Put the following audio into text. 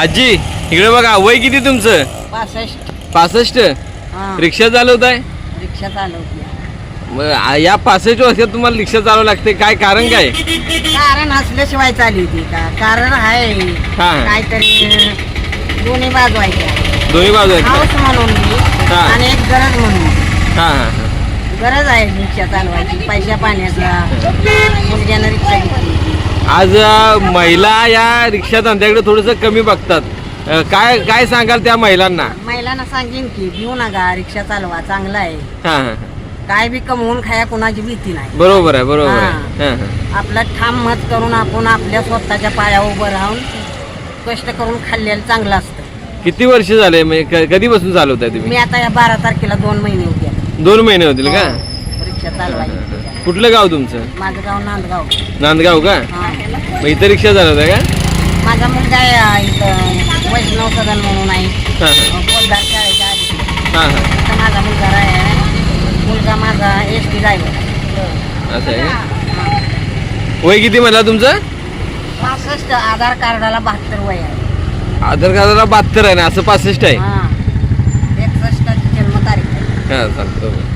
आजी इकडे बघा वय किती तुमचं? पासष्ट. पासष्ट? हा. रिक्षा चालवताय? रिक्षा चालवते. मग आ- या पासष्ट वर्षात तुम्हाला रिक्षा चालवावं लागते. काय कारण काय? कारण असल्याशिवाय चालवते का? कारण आहे. हा. काहीतरी दोन्ही बाजू आहे दोन्ही बाजू आहेत हाऊस म्हणून मी हा. आणि एक गरज म्हणून. हा हा हा. गरज आहे रिक्षा चालवायची पैशा पाण्याचा. मुलग्यानं रिक्षा घेतली. आज महिला या रिक्षा धंद्याकडे थोडस कमी बघतात. अ, काय काय सांगाल त्या महिलांना? महिलांना सांगेन की घेऊ नका रिक्षा चालवा चांगला आहे. हा हा. काय बी कमवून खाया कोणाची भीती नाही. बरोबर आहे बरोबर आहे. हा, हा. आपलं ठाम मत करून आपण आपल्या स्वतःच्या पायावर उभं राहून कष्ट करून खाल्लेलं चांगलं असतं. किती वर्ष झाले? म्हणजे क- कधीपासून चालवताय तुम्ही? मी आता या बारा तारखेला दोन महिने होते. दोन महिने होतील का? रिक्षा चालवायची कुठलं गाव तुमचं? माझं गाव नांदगाव. नांदगाव का? हा. मग इथं रिक्षा चालवताय का? माझा मुलगा आहे इथं वैष्णव सदन म्हणून आहे. हा हा. पोलदार शाळेच्या आधी. हा हा. माझा मुलगा आहे. मुलगा माझा एस टी ड्रायव्हर असं आहे का? वय किती म्हणला तुमचं? पासष्ट. आधार कार्डाला बहात्तर वय आहे. आधार कार्डाला बहात्तर आहे ना? असं पासष्ट आहे? हा. एकसष्टाची जन्मतारीख आहे. हा चालतं